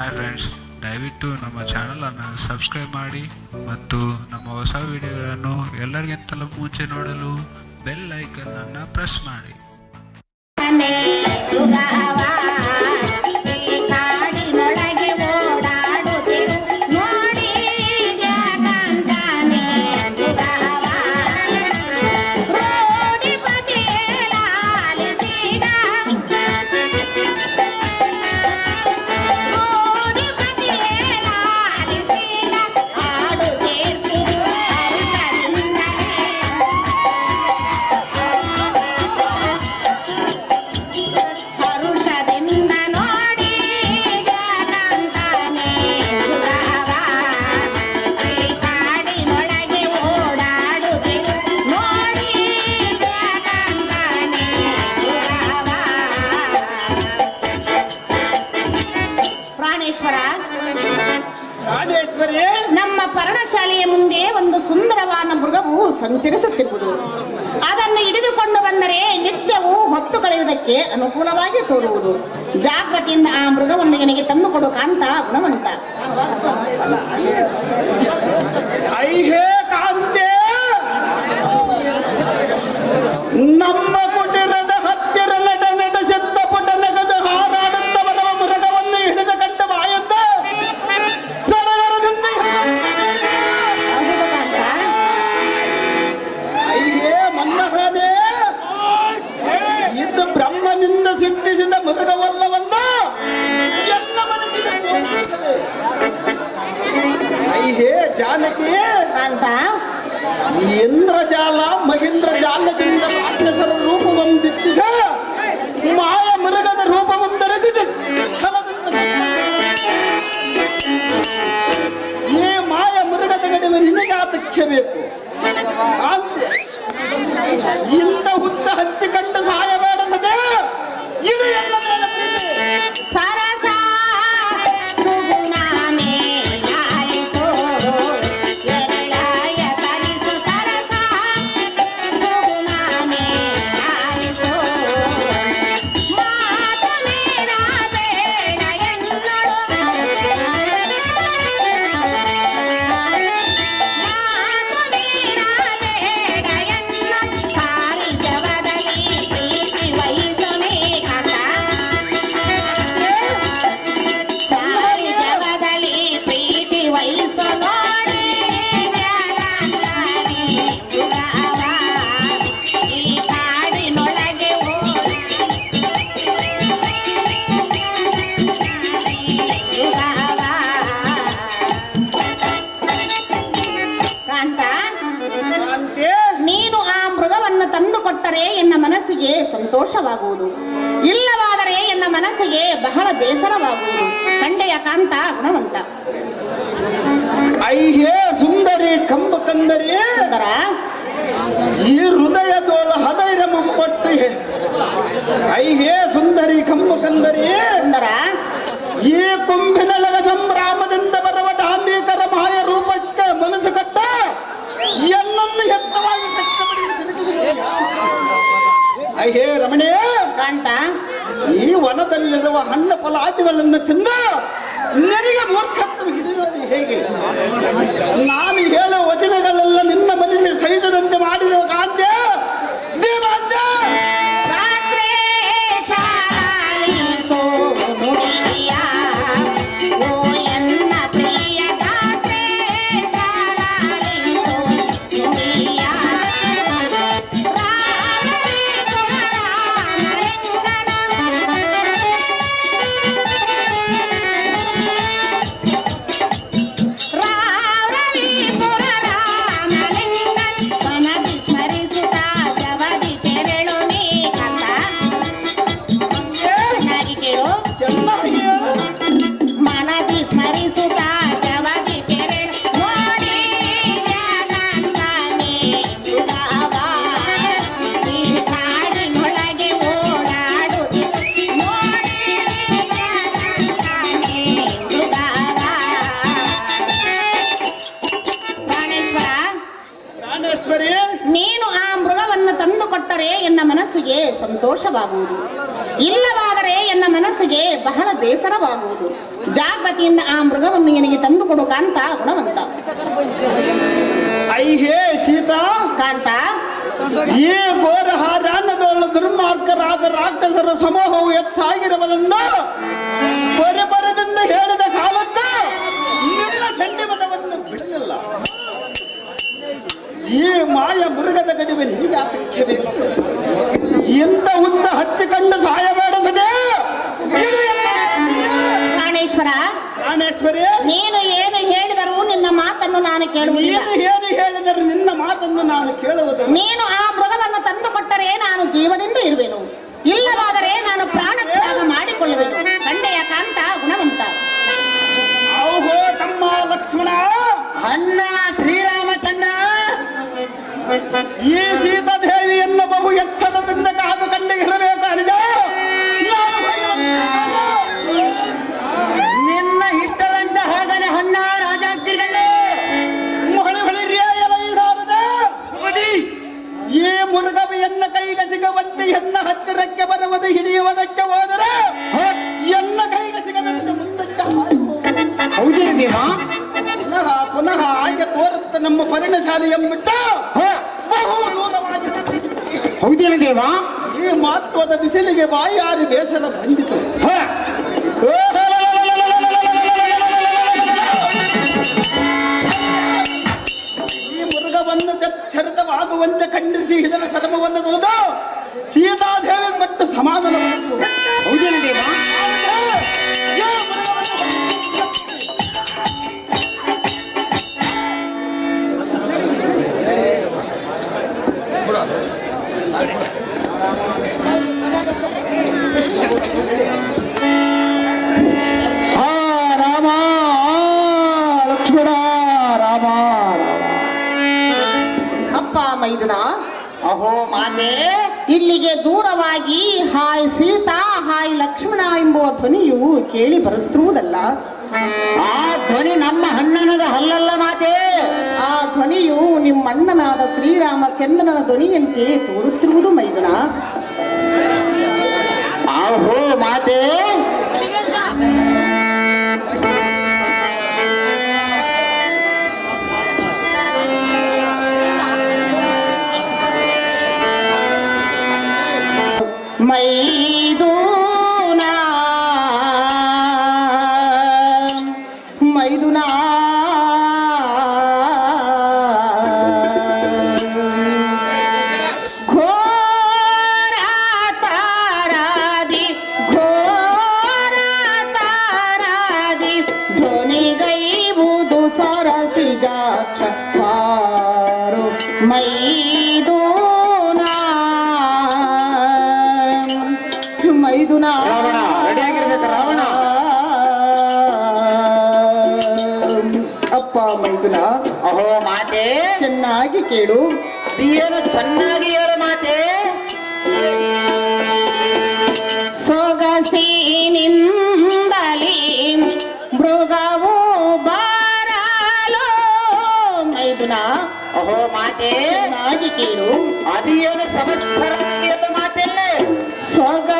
Hi friends ದಯವಿಟ್ಟು ನಮ್ಮ ಚಾನಲನ್ನು ಸಬ್ಸ್ಕ್ರೈಬ್ ಮಾಡಿ ಮತ್ತು ನಮ್ಮ ಹೊಸ ವಿಡಿಯೋಗಳನ್ನು ಎಲ್ಲರಿಗಿಂತಲೂ ಮುಂಚೆ ನೋಡಲು ಬೆಲ್ ಐಕನ್ನನ್ನು ಪ್ರೆಸ್ ಮಾಡಿ. ಒಂದು ಸುಂದರವಾದ ಮೃಗವು ಸಂಚರಿಸುತ್ತಿರುವುದು. ಅದನ್ನು ಹಿಡಿದುಕೊಂಡು ಬಂದರೆ ನಿತ್ಯವೂ ಹೊತ್ತು ಕಳೆಯುವುದಕ್ಕೆ ಅನುಕೂಲವಾಗಿ ತೋರುವುದು. ಜಾಗ್ರತೆಯಿಂದ ಆ ಮೃಗವನ್ನು ನನಗೆ ತಂದುಕೊಡು ಕಾಂತ ಗುಣವಂತ. ನಮ್ಮ ಐಹೇ ಅಂತ ಇಂದ್ರಜಾಲ ಮಹೇಂದ್ರ ಜಾಲದಿಂದ ರಾಕ್ಷಸರ ರೂಪವೊಂದಿತ್ತು ಮಾಯ ಮೃಗದ ರೂಪವೊಂದರಚಿದೆ ಈ ಮಾಯ ಮೃಗದ ಕಡಿಮೆ ನಿನಗೆ ಆತಕ್ಕೆ ಬೇಕು. ಇಂಥ ಇಂದ ಬಹಳ ಬೇಸರವಾಗುವುದು ಕಂಡೆಯ ಕಾಂತ ಗುಣವಂತ. ಐಹೇ ಸುಂದರಿ ಕಂಬ ಕಂದರಿ. ಸುಂದರ. ಈ ತೋಲ ಹದೈರ ಮುಂಪಟ್ಟಿ ಐಹೇ ಸುಂದರಿ ಕಂಬ ಕಂದರಿ. ಸುಂದರ. ಈ ಕುಂಭಿನಲಗ ಸಂಭ್ರಾಮದಿಂದ ಬರುವ ಡಾಂಬೀಕರ ಮಾಯ ರೂಪಕ್ಕೆ ಮನಸ್ಸು ಕಟ್ಟ. ಎಲ್ಲನ್ನು ಹೆತ್ತವಾಗಿ ಕಟ್ಟಬಡಿ ಐಹೇ ರಮಣೇ ಕಾಂತ. ಈ ವನದಲ್ಲಿರುವ ಹಣ್ಣು ಫಲಾದಿಗಳನ್ನು ತಿಂದ ನನಗೆ ಮೂರ್ಖತ್ವ ಹಿಡಿಯುವುದು ಹೇಗೆ? ನೀನು ಆ ಮೃಗವನ್ನು ತಂದು ಕೊಟ್ಟರೆ ಎನ್ನ ಮನಸ್ಸಿಗೆ ಸಂತೋಷವಾಗುವುದು. ಇಲ್ಲವಾದರೆ ಎನ್ನ ಮನಸ್ಸಿಗೆ ಬಹಳ ಬೇಸರವಾಗುವುದು. ಜಾಗೃತಿಯಿಂದ ಆ ಮೃಗವನ್ನು ನಿನಗೆ ತಂದು ಕೊಡು ಕಾಂತ ಗುಣವಂತ. ಐಹೇ ಸೀತಾ. ಕಾಂತ. ಈ ಘೋರ ಹಾರಾನದೊಳ ದುರ್ಮಾರ್ಗರಾದ ರಾಕ್ಷಸರ ಸಮೂಹವು ಹೆಚ್ಚಾಗಿರುವುದರಿಂದ ಪರಿಪರದಿಂದ ಹೇಳಿದ ಕಾಲಕ್ಕ ಖಂಡಿಮತವನ್ನು ಬಿಡಲಿಲ್ಲ. ಈ ಮಾಯ ಮೃಗದ ಗಡಿವೆ ನಿನಗೆ ಈ ಮೃಗವನ್ನು ಚರಿತವಾಗುವಂತೆ ಖಂಡಿಸಿ ಇದರ ಚರ್ಮವನ್ನು ತೊಳೆದು ಸೀತಾದೇವಿ ಕೊಟ್ಟು ಸಮಾಧಾನ ಮೈದುನ ಅಹೋ ಮಾತೆ. ಇಲ್ಲಿಗೆ ದೂರವಾಗಿ ಹಾಯ್ ಸೀತಾ ಹಾಯ್ ಲಕ್ಷ್ಮಣ ಎಂಬುವ ಧ್ವನಿಯು ಕೇಳಿ ಬರುತ್ತಿರುವುದಲ್ಲ. ಆ ಧ್ವನಿ ನಮ್ಮ ಅಣ್ಣನದ ಹಲ್ಲಲ್ಲ ಮಾತೆ. ಆ ಧ್ವನಿಯು ನಿಮ್ಮಣ್ಣನಾದ ಶ್ರೀರಾಮಚಂದ್ರನ ಧ್ವನಿಯಂತೆ ತೋರುತ್ತಿರುವುದು ಮೈದನ. ಅಹೋ ಮಾತೆ. ಪಾರು ಮೈದೂನ. ಮೈದುನ. ಅಪ್ಪ ಮೈದುನ. ಅಹೋ ಮಾತೆ. ಚೆನ್ನಾಗಿ ಕೇಳು. ಅದೇನು ಚೆನ್ನಾಗಿ ಕೇಳು. ಅದೇನು ಸಮಸ್ತ ಮಾತೆಲ್ಲ? ಸೊಗಸಿನಿಂದಲಿ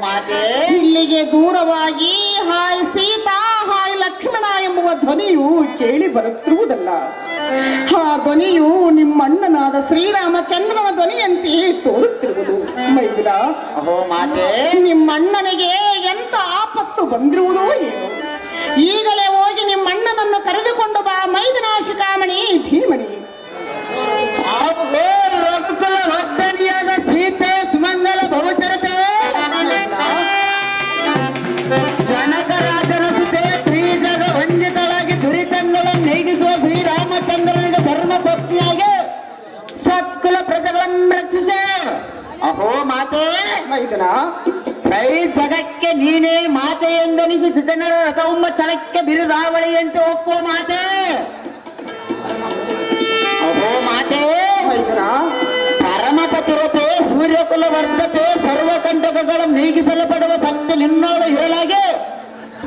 ಮಾತೆ. ಇಲ್ಲಿಗೆ ದೂರವಾಗಿ ಹಾಯ್ ಸೀತಾ ಹಾಯ್ ಲಕ್ಷ್ಮಣ ಎಂಬುವ ಧ್ವನಿಯು ಕೇಳಿ ಬರುತ್ತಿರುವುದಲ್ಲ. ಆ ಧ್ವನಿಯು ನಿಮ್ಮಣ್ಣನಾದ ಶ್ರೀರಾಮಚಂದ್ರನ ಧ್ವನಿಯಂತೆ ತೋರುತ್ತಿರುವುದು. ಮೈದಿರ ಅಹೋ ಮಾತೆ. ನಿಮ್ಮಣ್ಣನಿಗೆ ಎಂತ ಆಪತ್ತು ಬಂದಿರುವುದೋ ಏನು. ಈಗಲೇ ಅಹೋ ಮಾತೆ! ಮೈದನ ಕೈ ಜಗಕ್ಕೆ ನೀನೇ ಮಾತೆ ಎಂದನಿಸಿ ಸುಜನರ ರಥವೊಮ್ಮ ಚಲಕ್ಕೆ ಬಿರುದಾವಳಿಯಂತೆ ಒಪ್ಪುವ ಮಾತೆ! ಅಹೋ ಮಾತೆ! ಮೈದನ ಪರಮಪತಿರತೆ ಸೂರ್ಯಕುಲ ವರ್ಧತೆ ಸರ್ವಕಂಟಕಗಳ ನೀಗಿಸಲ್ಪಡುವ ಶಕ್ತಿ ನಿನ್ನೋಳು ಇರಲಾಗೆ!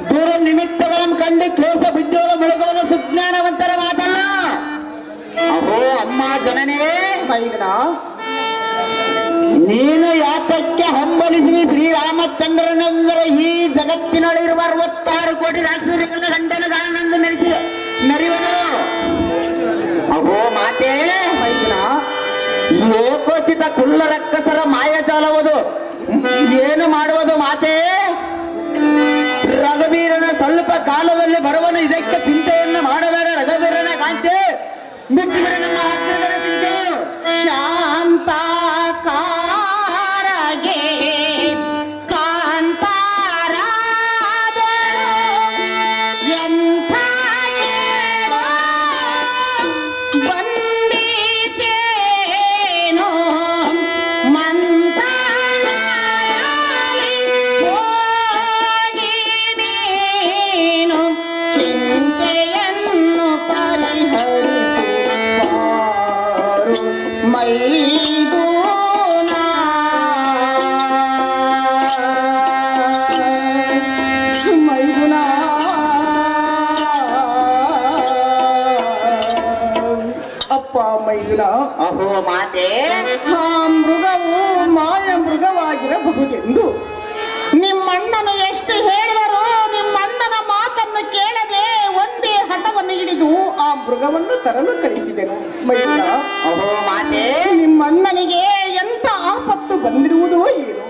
ದೂರ ನಿಮಿತ್ತಗಳನ್ನು ಕಂಡು ಕ್ಲೇಶ ಬುದ್ಧಿಗಳ ಮುಳುಗುವ ಸುಜ್ಞಾನವಂತರ ಮಾತಲ್ಲ ಅಹೋ ಅಮ್ಮ ಜನನೇ! ಮೈದನ ನೀನು ಯಾತಕ್ಕೆ ಹಂಬಲಿಸಿ ಶ್ರೀರಾಮಚಂದ್ರನೆಂದರೆ ಈ ಜಗತ್ತಿನಲ್ಲಿರುವ ಅರವತ್ತಾರು ಕೋಟಿ ರಾಕ್ಷಸರಿಗೆಲ್ಲ ಗಂಡನ ಗಾನಂದು ನಡೆಸಿ ಮೆರೆಯುವನು. ಅಹೋ ಮಾತೆ ಲೋಕೋಚಿತ ಕುಲ್ಲ ರಕ್ಕಸರ ಮಾಯಜಾಲವುದು. ಏನು ಮಾಡುವುದು ಮಾತೆ? ರಘುವೀರನ ಸ್ವಲ್ಪ ಕಾಲದಲ್ಲಿ ಬರುವನು ಇದಕ್ಕೆ ಚಿಂತೆಯನ್ನು ಮಾಡಬೇಡ ರಘುವೀರನ ಕಾಂತೆ. ಬಿಟ್ಟುಬಿಡು ನಮ್ಮ ಹತ್ತಿರದ ಚಿಂತೆ ಮೈದುನ ಅಹೋ ಮಾತೆ. ಆ ಮೃಗವು ಮಾಯ ಮೃಗವಾಗಿರಬಹುದೆಂದು. ನಿಮ್ಮಣ್ಣನು ಎಷ್ಟು ಹೇಳಿದರೂ ನಿಮ್ಮಣ್ಣನ ಮಾತನ್ನು ಕೇಳದೆ ಒಂದೇ ಹಠವನ್ನು ಹಿಡಿದು ಆ ಮೃಗವನ್ನು ತರಲು ಕಳಿಸಿದೆನು. ಅಹೋ ಮಾತೆ. ನಿಮ್ಮಣ್ಣನಿಗೆ ಎಂತ ಆಪತ್ತು ಬಂದಿರುವುದೋ ಏನು.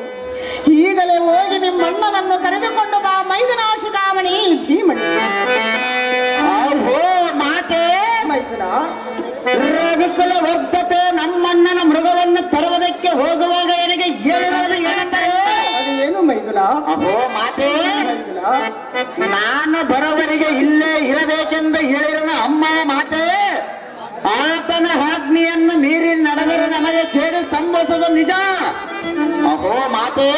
ಈಗಲೇ ಹೋಗಿ ನಿಮ್ಮಣ್ಣನನ್ನು ಕರೆದುಕೊಂಡು ಬಾ ಮೈದನಾಶಿಕಾಮಣಿ ಧೀಮಣಿ. ಅಹೋ ಮಾತೆ ನಾನು ಬರವರಿಗೆ ಇಲ್ಲೇ ಇರಬೇಕೆಂದು ಹೇಳಿರನ ಅಮ್ಮ ಮಾತೆ ಆತನ ಆಜ್ಞೆಯನ್ನು ಮೀರಿ ನಡೆದರೆ ನಮಗೆ ಕೇಳಿ ಸಂಭವಿಸೋದು ನಿಜ. ಅಹೋ ಮಾತೆ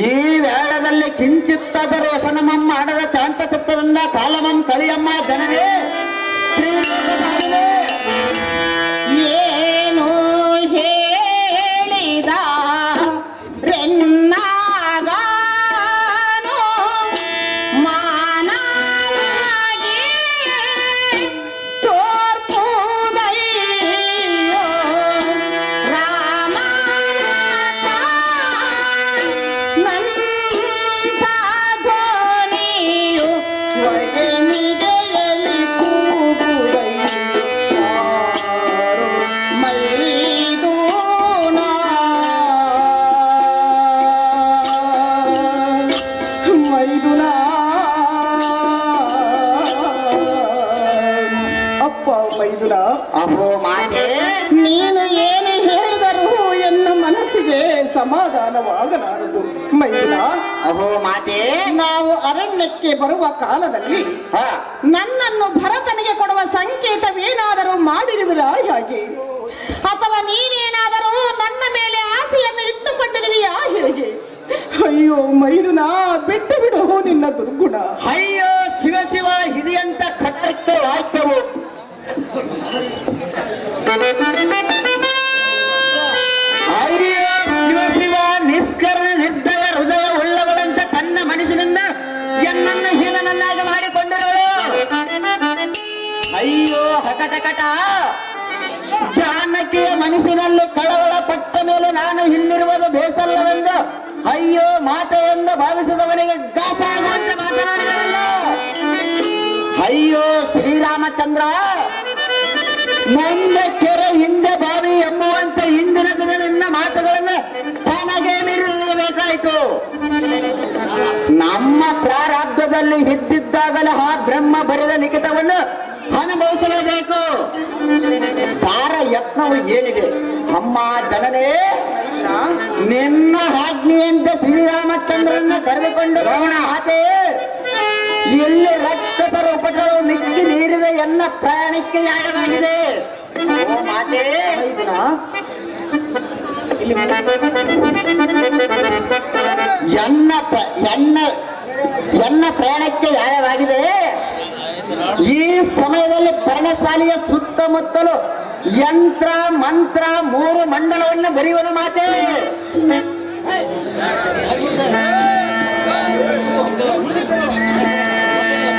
ಈ ವೇಳದಲ್ಲಿ ಕಿಂಚಿತ್ತಾದರೂ ಸನಮಮ್ಮ ಆಡದ ಶಾಂತ ಚಿತ್ತದಿಂದ ಕಾಲಮಂ ಕಳಿಯಮ್ಮ ಜನರೇ ಬರುವ ಕಾಲದಲ್ಲಿ ನನ್ನನ್ನು ಭರತನಿಗೆ ಕೊಡುವ ಸಂಕೇತವೇನಾದರೂ ಮಾಡಿರುವಿರಾ ಹಾಗೆ ಅಥವಾ ನೀನೇನಾದರೂ ನನ್ನ ಮೇಲೆ ಆಸೆಯನ್ನು ಇಟ್ಟುಕೊಂಡಿರುವಿಯಾ ಹೇಗೆ? ಅಯ್ಯೋ ಮೈದುನ ಬಿಟ್ಟು ಬಿಡು ನಿನ್ನ ದುರ್ಗುಣ. ಅಯ್ಯೋ ಶಿವ ಶಿವ ಇದೆಯಂತ ಕಟ್ಟಕ್ಕೆ ವಾಕ್ಯವು ಅಯ್ಯೋ, ಹಕಟಕಟ. ಜಾನಕಿಯ ಮನಸ್ಸಿನಲ್ಲಿ ಕಳವಳ ಪಟ್ಟ ಮೇಲೆ ನಾನು ಇಲ್ಲಿರುವುದು ಬೇಸಲ್ಲವೆಂದು ಅಯ್ಯೋ ಮಾತೆಯೆಂದು ಭಾವಿಸಿದವನಿಗೆ ಅಯ್ಯೋ, ಶ್ರೀರಾಮಚಂದ್ರ ಮುಂದೆ ಯತ್ನವು ಏನಿದೆ? ಅಮ್ಮ ಜನನೇ ನಿನ್ನ ಆಜ್ಞೆಯಂತೆ ಶ್ರೀರಾಮಚಂದ್ರನ್ನ ಕರೆದುಕೊಂಡು ಹೋಗೋಣ ಆತೆ ಎಲ್ಲಿ ರಕ್ತಸರ ಉಪಟಳು ಮಿಕ್ಕಿ ನೀರಿದ ಎನ್ನ ಪ್ರಾಣಕ್ಕೆ ಯಾಗವಾಗಿದೆ ಮಾತೆ. ಎನ್ನ ಎನ್ನ ಎನ್ನ ಪ್ರಯಾಣಕ್ಕೆ ಯಾಗವಾಗಿದೆ ಈ ಸಮಯದಲ್ಲಿ ಪರ್ಣಶಾಲೆಯ ಸುತ್ತಮುತ್ತಲು ಯಂತ್ರ ಮಂತ್ರ ಮೂರು ಮಂಡಲವನ್ನು ಬರೆಯುವುದು ಮಾತೇ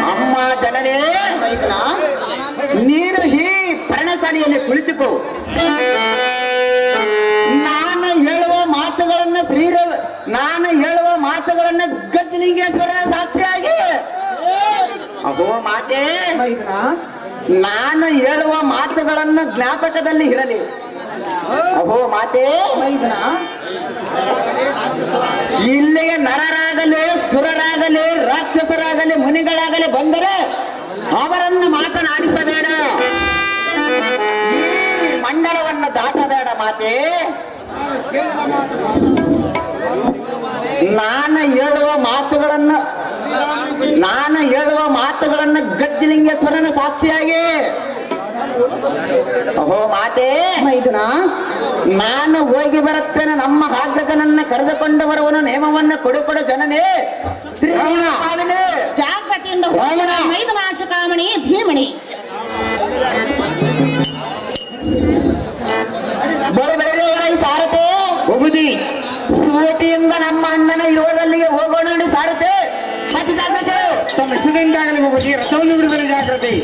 ಅಮ್ಮ ಜನನೇ ಮೈದನ ನೀನು ಈ ಪರ್ಣಶಾಲೆಯಲ್ಲಿ ಕುಳಿತುಕೋ ನಾನು ಹೇಳುವ ಮಾತುಗಳನ್ನ ಶ್ರೀರವ ನಾನು ಹೇಳುವ ಮಾತುಗಳನ್ನ ಗಜಲಿಂಗೇಶ್ವರನ ಸಾಕ್ಷಿಯಾಗಿ ಅಹೋ ಮಾತೆ ಮೈದನ ನಾನು ಹೇಳುವ ಮಾತುಗಳನ್ನು ಜ್ಞಾಪಕದಲ್ಲಿ ಇರಲಿ ಅಹೋ, ಮಾತೆ. ಇಲ್ಲಿಗೆ ನರರಾಗಲಿ, ಸುರರಾಗಲಿ, ರಾಕ್ಷಸರಾಗಲಿ, ಮುನಿಗಳಾಗಲಿ ಬಂದರೆ ಅವರನ್ನು ಮಾತನಾಡಿಸಬೇಡ. ಮಂಡಲವನ್ನು ದಾಟಬೇಡ, ಮಾತೆ. ನಾನು ಹೇಳುವ ಮಾತುಗಳನ್ನು ನಾನು ಹೇಳುವ ಮಾತುಗಳನ್ನು ಗಜ್ಜಲಿಂಗೇಶ್ವರನ ಸಾಕ್ಷಿಯಾಗಿ. ಅಹೋ ಮಾತೆ. ಮೈದನ. ನಾನು ಹೋಗಿ ಬರುತ್ತೇನೆ ನಮ್ಮ ಹಾಗಜನನ್ನ ಕರೆದುಕೊಂಡು ಬರುವನು ನೇಮವನ್ನು ಕೊಡು ಕೊಡು ಜನನೇ. ಜಾಗೃತಿಯಿಂದ ಹೋಗೋಣ ಮೈದನಾಶಕಾಮಣಿ ಧೀಮಣಿ. ರಥವನ್ನು ಬಿಡುಗಡೆ ಜಾಗೃತಿ